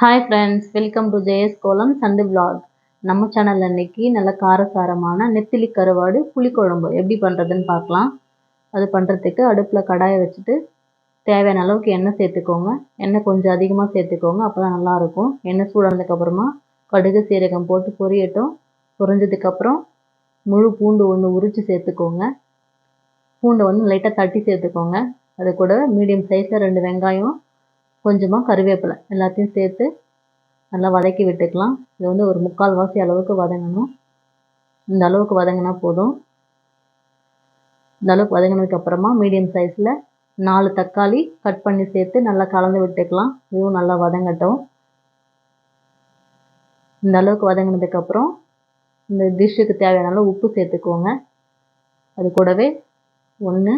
Hi friends welcome to Jaya's kolam சண்டு vlog நம்ம சேனலில் இன்னைக்கு நல்ல காரசாரமான நெத்திலி கருவாடு புளிக்குழம்பு எப்படி பண்ணுறதுன்னு பார்க்கலாம். அது பண்ணுறதுக்கு அடுப்பில் கடாயை வச்சுட்டு தேவையான அளவுக்கு எண்ணெய் சேர்த்துக்கோங்க. எண்ணெய் கொஞ்சம் அதிகமாக சேர்த்துக்கோங்க அப்போ தான் நல்லாயிருக்கும் எண்ணெய் சூடானதுக்கப்புறமா கடுகு சீரகம் போட்டு பொரியட்டும். பொரிஞ்சதுக்கப்புறம் முழு பூண்டு ஒன்று உரித்து சேர்த்துக்கோங்க. பூண்டை வந்து லைட்டாக தட்டி சேர்த்துக்கோங்க. அது கூட மீடியம் சைஸில் ரெண்டு வெங்காயம் கொஞ்சமாக கருவேப்பிலை எல்லாத்தையும் சேர்த்து நல்லா வதக்கி விட்டுக்கலாம். இது வந்து ஒரு முக்கால் வாசி அளவுக்கு வதங்கணும். இந்த அளவுக்கு வதங்கினா போதும். இந்த அளவுக்கு வதங்கினதுக்கப்புறமா மீடியம் சைஸில் நாலு தக்காளி கட் பண்ணி சேர்த்து நல்லா கலந்து விட்டுக்கலாம். இதுவும் நல்லா வதங்கட்டும். இந்த அளவுக்கு வதங்கினதுக்கப்புறம் இந்த டிஷ்ஷுக்கு தேவையான அளவு உப்பு சேர்த்துக்கோங்க. அது கூடவே ஒன்று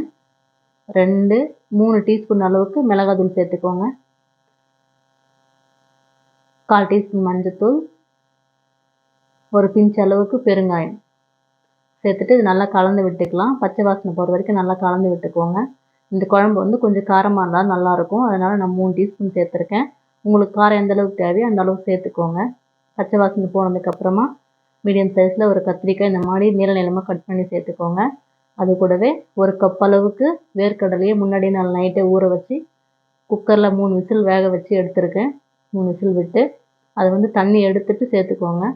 ரெண்டு மூணு டீஸ்பூன் அளவுக்கு மிளகாத்தூள் சேர்த்துக்கோங்க. கால் டீஸ்பூன் மஞ்சத்தூள் ஒரு பிஞ்ச் அளவுக்கு பெருங்காயம். சேர்த்துட்டு இது நல்லா கலந்து விட்டுக்கலாம். பச்சை வாசனை போகிற வரைக்கும் நல்லா கலந்து விட்டுக்கோங்க. இந்த குழம்பு வந்து கொஞ்சம் காரமாக இருந்தால் நல்லாயிருக்கும். அதனால் நான் மூணு டீஸ்பூன் சேர்த்துருக்கேன். உங்களுக்கு காரம் எந்த அளவுக்கு தேவையோ அந்த அளவுக்கு சேர்த்துக்கோங்க. பச்சை வாசனை போனதுக்கப்புறமா மீடியம் சைஸில் ஒரு கத்திரிக்காய் இந்த மாதிரி நீள நிலமாக கட் பண்ணி சேர்த்துக்கோங்க. அது கூடவே ஒரு கப் அளவுக்கு வேர்க்கடலையை முன்னாடியே நான் நைட்டே ஊற வச்சு குக்கரில் மூணு விசில் வேக வச்சு எடுத்திருக்கேன். மூணு விசில் விட்டு அதை வந்து தண்ணி எடுத்துட்டு சேர்த்துக்கோங்க.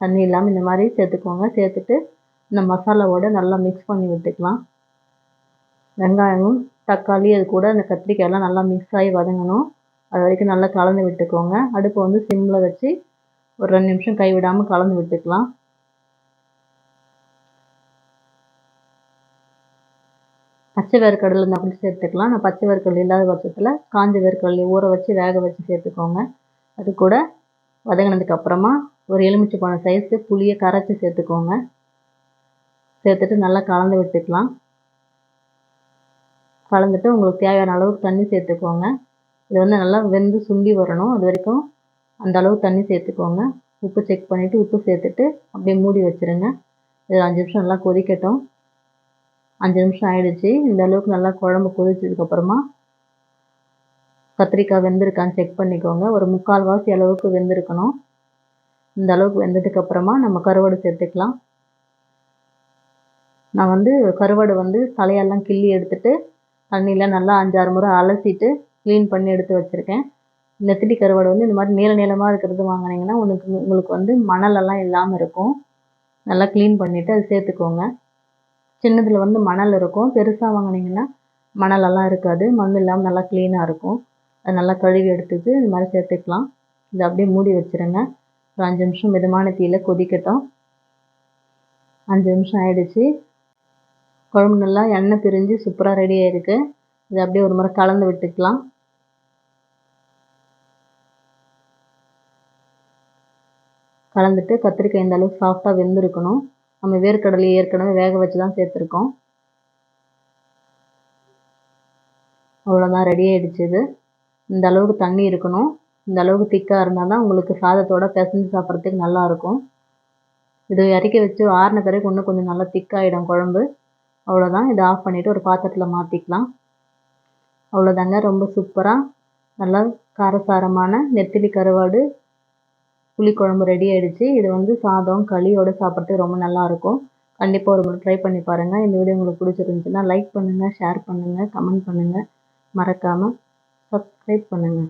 தண்ணி இல்லாமல் இந்த மாதிரி சேர்த்துக்கோங்க. சேர்த்துட்டு இந்த மசாலாவோட நல்லா மிக்ஸ் பண்ணி விட்டுக்கலாம். வெங்காயமும் தக்காளி அது கூட அந்த கத்திரிக்காயெல்லாம் நல்லா மிக்ஸ் ஆகி வதங்கணும். அது வரைக்கும் நல்லா கலந்து விட்டுக்கோங்க. அடுப்பை வந்து சிம்மில் வச்சு ஒரு ரெண்டு நிமிஷம் கைவிடாமல் கலந்து விட்டுக்கலாம். பச்சை வேர்க்கடலை இருந்தால் கூட சேர்த்துக்கலாம். நான் பச்சை வேர்க்கடலை இல்லாத பட்சத்தில் காஞ்ச வேர்க்கடலை ஊற வச்சு வேக வச்சு சேர்த்துக்கோங்க. அது கூட வதங்கினதுக்கு அப்புறமா ஒரு எலுமிச்சை பழம் சைஸு புளியை கரைச்சி சேர்த்துக்கோங்க. சேர்த்துட்டு நல்லா கலந்து விட்டுக்கலாம். கலந்துட்டு உங்களுக்கு தேவையான அளவுக்கு தண்ணி சேர்த்துக்கோங்க. இது வந்து நல்லா வெந்து சுண்டி வரணும். அது வரைக்கும் அந்த அளவு தண்ணி சேர்த்துக்கோங்க. உப்பு செக் பண்ணிவிட்டு உப்பு சேர்த்துட்டு அப்படியே மூடி வச்சுருங்க. இது அஞ்சு நிமிஷம் நல்லா கொதிக்கட்டும். அஞ்சு நிமிஷம் ஆயிடுச்சு. இந்த அளவுக்கு நல்லா குழம்பு கொதிச்சதுக்கப்புறமா கத்திரிக்காய் வெந்திருக்கான்னு செக் பண்ணிக்கோங்க. ஒரு முக்கால் வாசி அளவுக்கு வெந்திருக்கணும். இந்த அளவுக்கு வெந்ததுக்கப்புறமா நம்ம கருவாடு சேர்த்துக்கலாம். நான் வந்து கருவாடு வந்து தலையெல்லாம் கிள்ளி எடுத்துட்டு தண்ணியில் நல்லா அஞ்சாறு முறை அலசிட்டு க்ளீன் பண்ணி எடுத்து வச்சுருக்கேன். நெத்திலி கருவாடு வந்து இந்த மாதிரி நீள நீளமாக இருக்கிறது வாங்கினீங்கன்னா உனக்கு உங்களுக்கு வந்து மணலெல்லாம் இல்லாமல் இருக்கும். நல்லா க்ளீன் பண்ணிவிட்டு அது சேர்த்துக்கோங்க. சின்னதில் வந்து மணல் இருக்கும். பெருசாக வாங்கினீங்கன்னா மணலெல்லாம் இருக்காது. மண் இல்லாமல் நல்லா க்ளீனாக இருக்கும். அது நல்லா கழுவி எடுத்துட்டு இது மாதிரி சேர்த்துக்கலாம். இதை அப்படியே மூடி வச்சுருங்க. ஒரு அஞ்சு நிமிஷம் மிதமான தீயில் கொதிக்கட்டும். அஞ்சு நிமிஷம் ஆயிடுச்சு. குழம்பு நல்லா எண்ணெய் பிரிஞ்சு சூப்பராக ரெடி ஆயிருக்கு. இதை அப்படியே ஒரு முறை கலந்து விட்டுக்கலாம். கலந்துட்டு கத்திரிக்காய் இந்த அளவுக்கு சாஃப்டாக வெந்திருக்கணும். நம்ம வேர்க்கடலை ஏற்கனவே வேக வச்சு தான் சேர்த்துருக்கோம். அவ்வளோதான் ரெடி ஆகிடுச்சு இது. இந்த அளவுக்கு தண்ணி இருக்கணும். இந்த அளவுக்கு திக்காக இருந்தால் தான் உங்களுக்கு சாதத்தோட பிசைஞ்சு சாப்பிட்றதுக்கு நல்லாயிருக்கும் இது இறக்கி வச்சு ஆறின பிறகு இன்னும் கொஞ்சம் நல்லா திக்காகிடும் குழம்பு. அவ்வளோதான் இதை ஆஃப் பண்ணிவிட்டு ஒரு பாத்திரத்தில் மாற்றிக்கலாம் அவ்வளோதாங்க ரொம்ப சூப்பராக நல்லா காரசாரமான நெத்திலி கருவாடு புளிக்குழம்பு ரெடி ஆகிடுச்சு இது வந்து சாதம் களியோடு சாப்பிட்றதுக்கு ரொம்ப நல்லாயிருக்கும். கண்டிப்பாக ஒரு முறை ட்ரை பண்ணி பாருங்கள் இந்த வீடியோ உங்களுக்கு பிடிச்சிருந்துச்சுன்னா லைக் பண்ணுங்கள் ஷேர் பண்ணுங்கள் கமெண்ட் பண்ணுங்கள் மறக்காமல் சப்ஸ்கிரைப் பண்ணுங்கள்